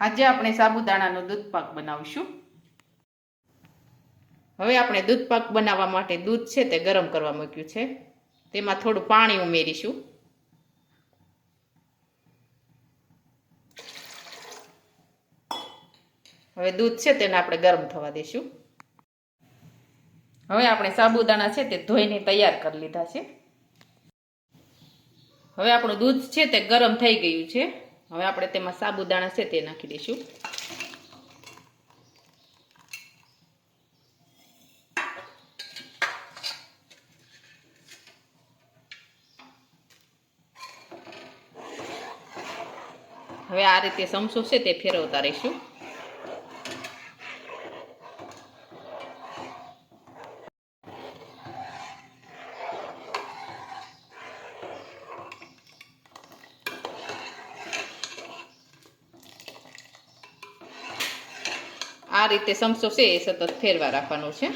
આજે આપણે સાબુદાણાનો દૂધ પાક બનાવીશું. હવે આપણે દૂધ પાક બનાવવા માટે દૂધ છે તે ગરમ કરવા મૂક્યું છે. તેમાં થોડું પાણી ઉમેરીશું. હવે દૂધ છે તેને આપણે ગરમ થવા દઈશું હવે આપણે સાબુદાણા છે તે ધોઈને તૈયાર કરી લીધા છે. હવે આપણું દૂધ છે તે ગરમ થઈ ગયું છે. હવે આપણે તેમાં સાબુદાણા છે તે નાખી દઈશું. હવે આ રીતે સમસો છે તે ફેરવતા રહીશું. આ રીતે સમસો છે એ સતત ફેરવા રાખવાનો છે.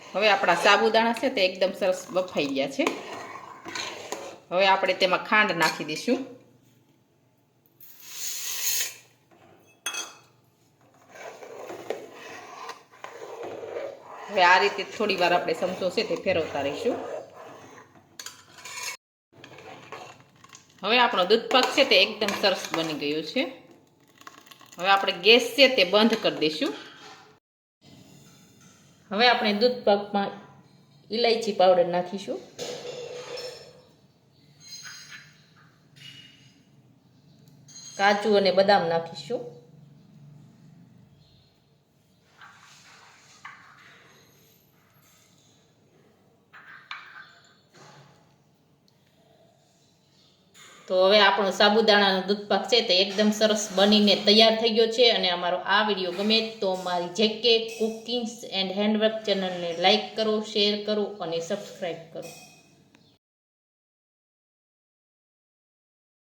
હવે આપણા સાબુદાણા છે તે એકદમ સરસ બફાઈ ગયા છે. હવે આપણે તેમાં ખાંડ નાખી દઈશું. હવે આ રીતે થોડી વાર આપણે સમસો છે તે ફેરવતા રહીશું. હવે આપણો દૂધપાક છે તે એકદમ સરસ બની ગયો છે. હવે આપણે ગેસ છે તે બંધ કરી દઈશું. હવે આપણે દૂધ પાકમાં ઇલાયચી પાવડર નાખીશું. કાજુ અને બદામ નાખીશું. તો હવે આપણો સાબુદાણાનો દૂધ પાક છે તે એકદમ સરસ બનીને તૈયાર થઈ ગયો છે અને અમારો આ વીડિયો ગમે તો મારી જેકે કુકિંગ્સ એન્ડ હેન્ડવર્ક ચેનલને લાઇક કરો, શેર કરો અને સબસ્ક્રાઈબ કરો.